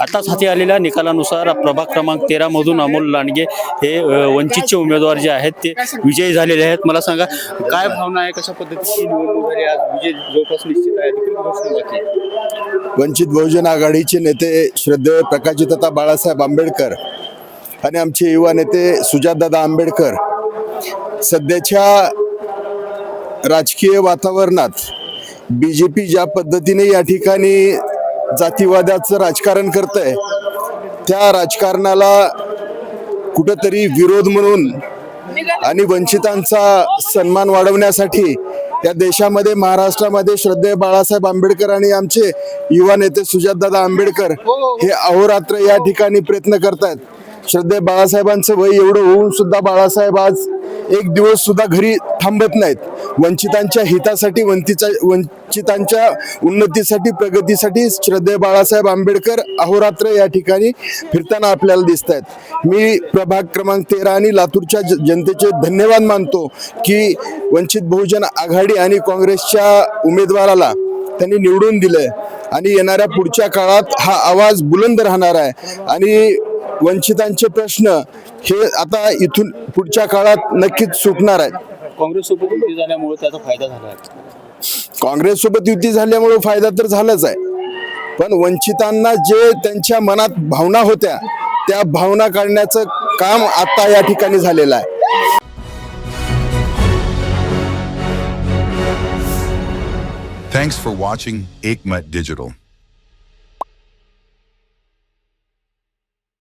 आताच हाती आलेल्या निकालानुसार प्रभाग क्रमांक तेरा मधून अमोल लांडगे हे वंचितचे उमेदवार जे आहेत ते विजयी झालेले आहेत. मला सांगा काय भावना आहे? कशा पद्धतीची निवडणूक झाली आज? विजय जवळपास निश्चित आहे. वंचित बहुजन आघाडीचे नेते श्रद्धेय प्रकाशितता बाळासाहेब आंबेडकर आणि आमचे युवा नेते सुजातदादा आंबेडकर सध्याच्या राजकीय वातावरणात बी जे पी ज्या पद्धतीने या ठिकाणी जातीवादाचं राजकारण करत आहे त्या राजकारणाला कुठंतरी विरोध म्हणून आणि वंचितांचा सन्मान वाढवण्यासाठी या देशामध्ये महाराष्ट्रामध्ये श्रद्धेय बाळासाहेब आंबेडकर आणि आमचे युवा नेते सुजातदादा आंबेडकर हे अहोरात्र या ठिकाणी प्रयत्न करतायत. श्रद्धेय बाळासाहेबांचं वय एवढं होऊन सुद्धा बाळासाहेब आज एक दिवस सुद्धा घरी थांबत नाहीत. वंचितांच्या हितासाठी वंचिता वंचितांच्या उन्नतीसाठी प्रगतीसाठी श्रद्धे बाळासाहेब आंबेडकर अहोरात्र या ठिकाणी फिरताना आपल्याला दिसत आहेत मी प्रभाग क्रमांक तेरा आणि लातूरच्या जनतेचे धन्यवाद मानतो की वंचित बहुजन आघाडी आणि काँग्रेसच्या उमेदवाराला त्यांनी निवडून दिलंय. आणि येणाऱ्या पुढच्या काळात हा आवाज बुलंद राहणार आहे. आणि वंचितांचे प्रश्न हे आता इथून पुढच्या काळात नक्कीच सुटणार आहेत. काँग्रेससोबत युती झाल्यामुळे त्याचा फायदा झाला आहे. काँग्रेससोबत युती झाल्यामुळे फायदा तर झालाच आहे. पण वंचितांना जे त्यांच्या मनात भावना होत्या त्या भावना काढण्याचं काम आता या ठिकाणी झालेलं आहे. Thanks for watching Aikmat Digital.